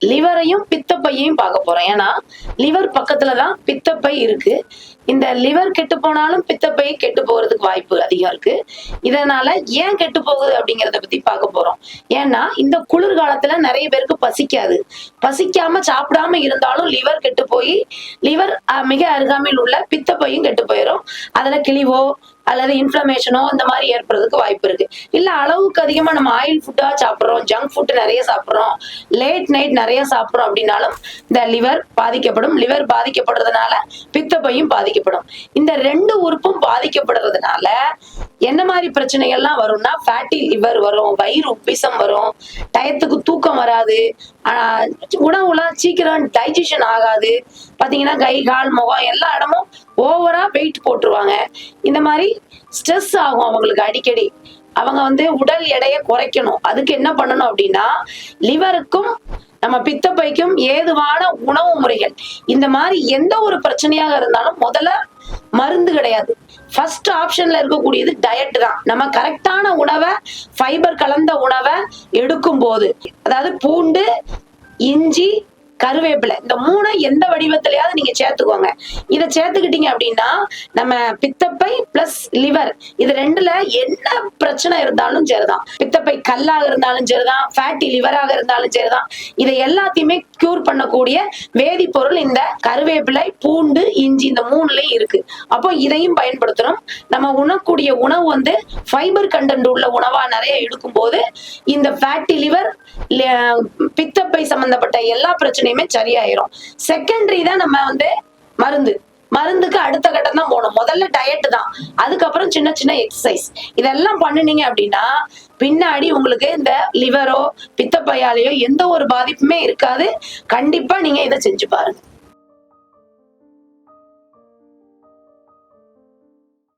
லிவரையும் பித்தப்பையையும் பார்க்க போறோம். ஏன்னா லிவர் பக்கத்துல தான் பித்தப்பை இருக்கு. இந்த லிவர் கெட்டு போனாலும் பித்தப்பை கெட்டு போறதுக்கு வாய்ப்பு அதிகம் இருக்கு. இதனால ஏன் கெட்டு போகுது அப்படிங்கறத பத்தி பார்க்க போறோம். ஏன்னா இந்த குளிர்காலத்துல நிறைய பேருக்கு பசிக்காது. பசிக்காம சாப்பிடாம இருந்தாலும் லிவர் கெட்டு போய் லிவர் மிக அருகாமையில் உள்ள பித்தப்பையும் கெட்டு போயிடும் அதுல கிழிவோ அல்லது இன்ஃப்ளமேஷனோ இந்த மாதிரி ஏற்படுறதுக்கு வாய்ப்பு இருக்கு. இல்ல அளவுக்கு அதிகமா நம்ம ஆயில் ஃபுட்டா சாப்பிடுறோம் ஜங்க் ஃபுட் நிறைய சாப்பிடுறோம் லேட் நைட் நிறைய சாப்பிடுறோம் அப்படின்னாலும் இந்த லிவர் பாதிக்கப்படும். லிவர் பாதிக்கப்படுறதுனால பித்தப்பையும் பாதிக்கும் பாதிக்கப்படும். இந்த ரெண்டு உறுப்பும் பாதிக்கப்படுறதுனால என்ன மாதிரி பிரச்சனைகள்லாம் வரும்னா ஃபேட்டி லிவர் வரும் வயிறு உப்பிசம் வரும் டயத்துக்கு தூக்கம் வராது ஆஹ் உணவுலாம் சீக்கிரம் டைஜஷன் ஆகாது. பாத்தீங்கன்னா கை கால் முகம் எல்லா இடமும் ஓவரா வெயிட் போட்டுருவாங்க. இந்த மாதிரி ஸ்ட்ரெஸ் ஆகும் அவங்களுக்கு அடிக்கடி. அவங்க வந்து உடல் எடையை குறைக்கணும். அதுக்கு என்ன பண்ணணும் அப்படின்னா லிவருக்கும் நம்ம பித்தப்பைக்கும் ஏதுவான உணவு முறைகள். இந்த மாதிரி எந்த ஒரு பிரச்சனையாக இருந்தாலும் முதல்ல மருந்து கிடையாது. ஃபர்ஸ்ட் ஆப்ஷன்ல இருக்கக்கூடியது டயட் தான். நம்ம கரெக்டான உணவை ஃபைபர் கலந்த உணவை எடுக்கும் போது அதாவது பூண்டு இஞ்சி கருவேப்பிலை. இந்த மூணை எந்த வடிவத்திலயாவது நீங்க சேர்த்துக்கோங்க. இதை சேர்த்துக்கிட்டீங்க அப்படின்னா நம்ம பித்தப்பை பிளஸ் லிவர் இது ரெண்டுல என்ன பிரச்சனை இருந்தாலும் சரிதான். பித்தப்பை கல்லாக இருந்தாலும் சரிதான் ஃபேட்டி லிவராக இருந்தாலும் சரிதான். இதை எல்லாத்தையுமே கியூர் பண்ணக்கூடிய வேதிப்பொருள் இந்த கருவேப்பிலை பூண்டு இஞ்சி இந்த மூணுலயும் இருக்கு. அப்போ இதையும் பயன்படுத்தணும். நம்ம உணக்கூடிய உணவு வந்து ஃபைபர் கண்டென்ட் உள்ள உணவா நிறைய எடுக்கும் போது இந்த ஃபேட்டி லிவர் பித்தப்பை சம்பந்தப்பட்ட எல்லா பிரச்சனையும் பிரச்சனையுமே சரியாயிரும். செகண்டரி தான் நம்ம வந்து மருந்து. மருந்துக்கு அடுத்த கட்டம் தான் போகணும். முதல்ல டயட் தான். அதுக்கப்புறம் சின்ன சின்ன எக்ஸசைஸ் இதெல்லாம் பண்ணுனீங்க அப்படின்னா பின்னாடி உங்களுக்கு இந்த லிவரோ பித்தப்பையாலேயோ எந்த ஒரு பாதிப்புமே இருக்காது. கண்டிப்பா நீங்க இதை செஞ்சு பாருங்க.